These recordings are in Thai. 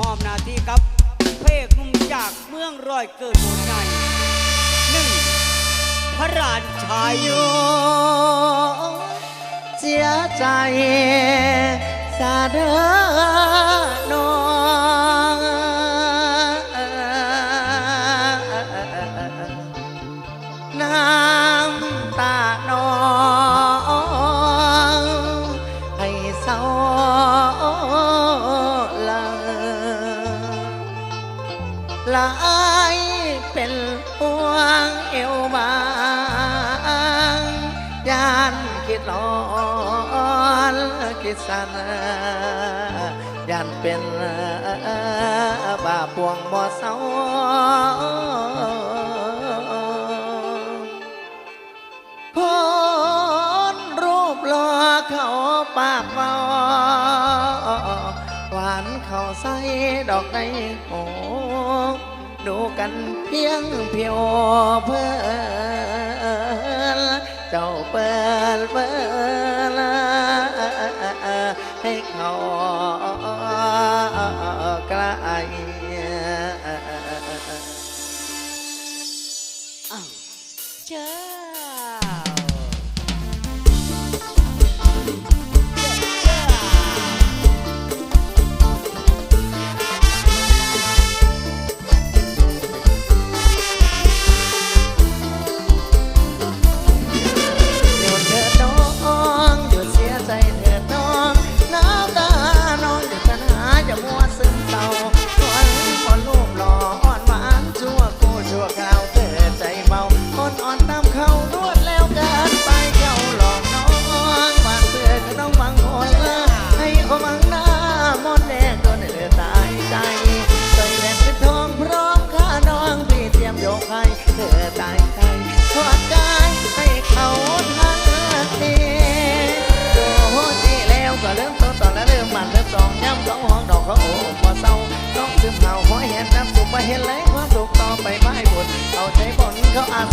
มอบหน้าที่ครับเพกนุ่งจากเมืองรอยเกิดโดนใหหนึ่งพระรานชายโยเสียใจสาเดอนอน้ำตานอง กันย่นเป็นบาปวงบ่เศร้าพ้นรูปหล่อเขาปากเาหวานเขาใสดอกในโหดูกันเพียงเพียวเพล่เจ้าเปิดเปิ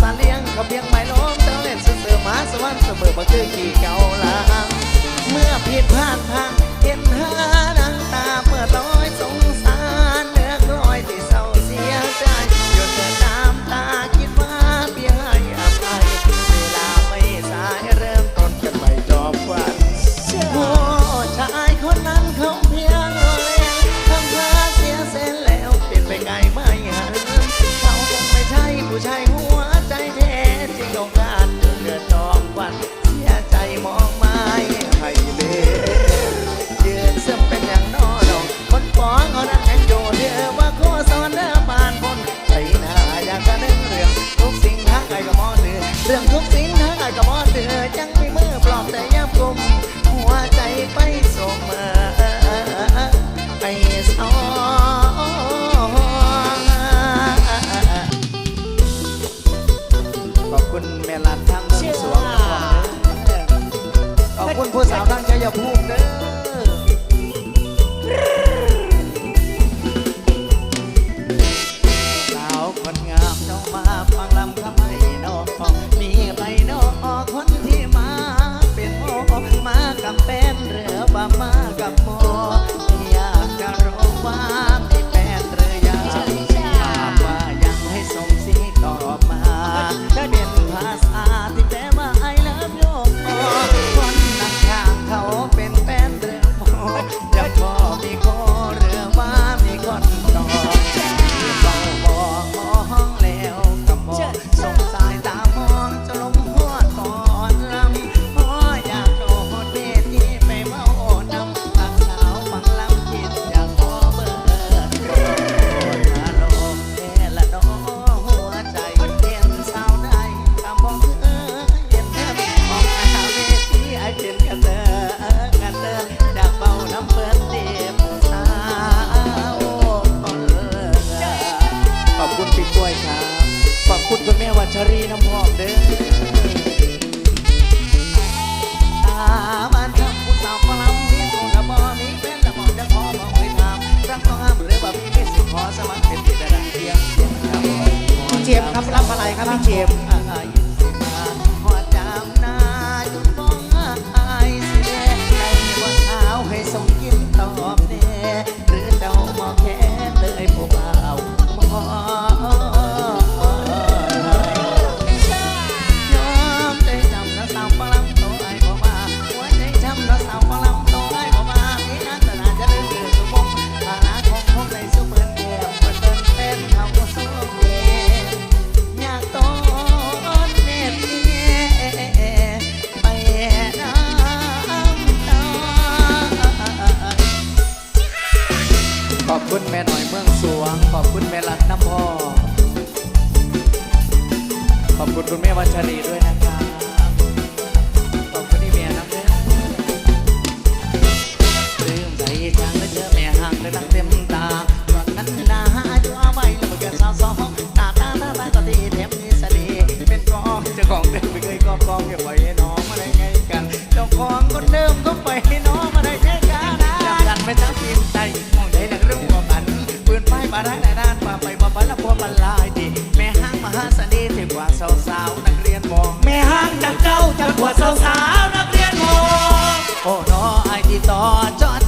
สาเลียงเขาเพียงไม่ล้มเต้าเล่นเสือมาสวรรค์เสมอมาคือขี่เก่าลังเมื่อผิดพลาดทางเห็นหาดังตาเมื่อต้อยสง จมส์ครับรับอะไรครับพี่เจ็บ คุณแม่หน่อยเมืองสวง ขอบคุณแม่รัตน้ำพ่อ ขอบคุณคุณแม่วัชรีด้วยนะครับขอบคุณที่เมียน้ำเด้อลืมใจจางแล้วเจอแม่ห่างเลยตั้งเต็มตาตอนนั้นนาอายู่เอาไว้แล้วมันเกิดสาวสองหน้าตาหน้าตาก็ดีแถมมีเสน่ห์เป็นกองเจ้าของเดิมไม่เคยกองกองอย่าปล่ยได้ จังหัวสาวนักเรียนโมโอ้นอไอที่ต่อจอด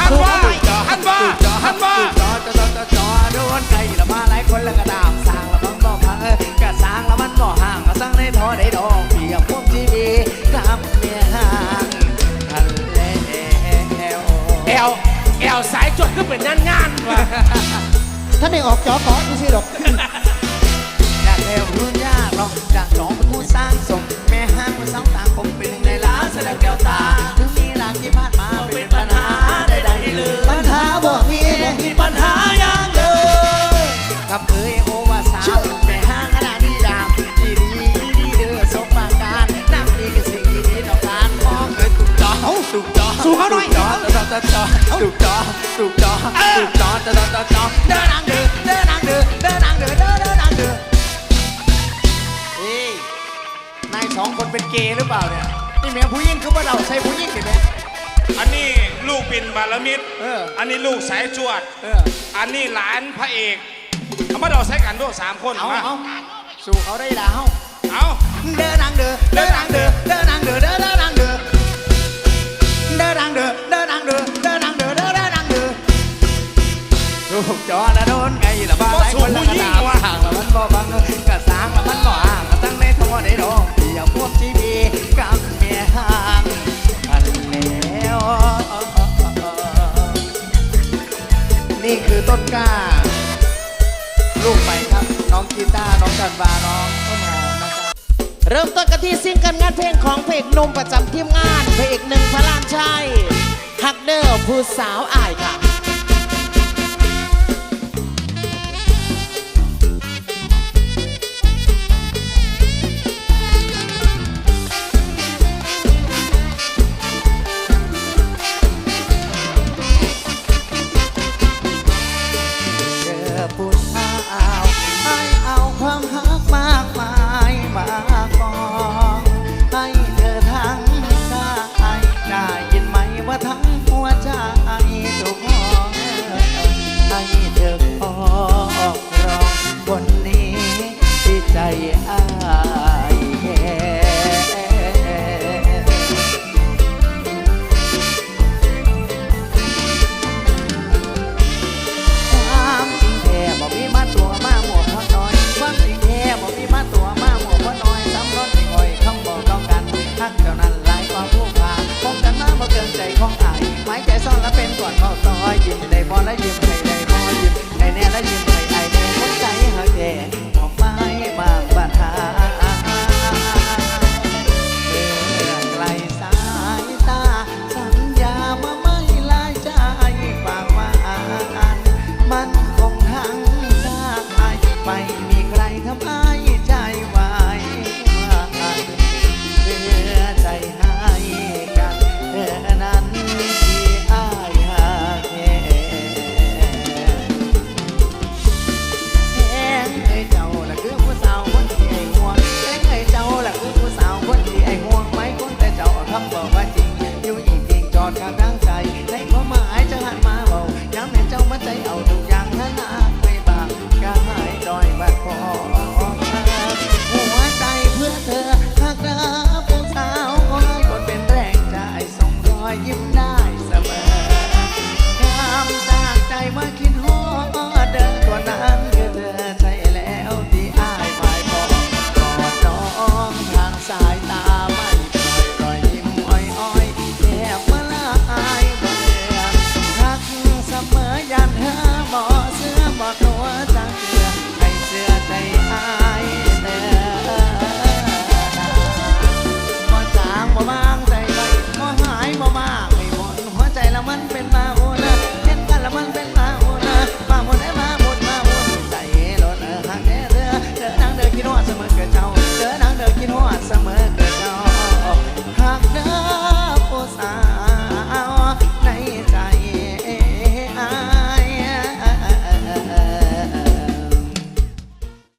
หันว่าถูกจอหันว่าถูกจอหันว่าถูกจอจอจอจอจอโดนไก่ละมาหลายคนแล้วก็ดามสร้างละมันบ่พังเออกะสร้างละมันบ่ห่างก็สร้างได้ทอได้ดอกเพียงพวกทีวีกับเมียห่างทันแล้วแอลแอลสายจดก็เป็นงานงานๆว่ะท่านได้ออกจอขอดูสิดอกอยากแล้วรู้ยากหรอกจากน้องเป็นผู้สร้างสมแม่ห้างเป็นเสาตาคง แสดงแก้วตาถึงมีรักที่ผ่านมาเป็นปัญหาได้ได้เลยปัญหาบอกมีบอกมีปัญหาอย่างเดิกับเอ้ยโอวาสาวแม่ห้างขนาดนี้ดามดีดีดีเด้อสมปาการน้ำดีกับสิ่งที่ดีต่องการมองเลยถูกจอถูกจอสู้เขาหน่อยจอจอจอจอถูกจอถูกจอถูกจอจอจอจอจอเดินนางเดือเดินนางเดือเดินนางเดือเดินเดินนางเดือเฮ้ยนายสองคนเป็นเกย์หรือเปล่าเนี่ย แม่ผู้หญิงคือว่าเราใช่ผู้หญิงเห็นไหมอันนี้ลูกปิ่นบารมิตร เออ อันนี้ลูกสายจวด เออ อันนี้หลานพระเอกเอามาเราใช้กันด้วยสามคนเอามาเอาสู่เขาได้แล้วเอาเดินนางเดือเดินนางเดือเดินนางเดือเดินเดินนางเดือ จอละโดนไงละบ้าหลายคนละกระดาษห่างละมันบ่บังกระสางละมันบ่ห่างตั้งในทั้งวันในดอกเดียวพวกชีวีกับเมียห่างกันแล้วนี่คือต้นกล้า ลูกใหม่ครับน้องกีตาร์น้องกันวาน้องต้นหอมนะครับเริ่มต้นกันที่ซิงเกิลงานเพลงของเพลงหนมประจำทีมงานเพลงหนึ่งพระรามชัยฮักเดอร์ผู้สาวอายค่ะ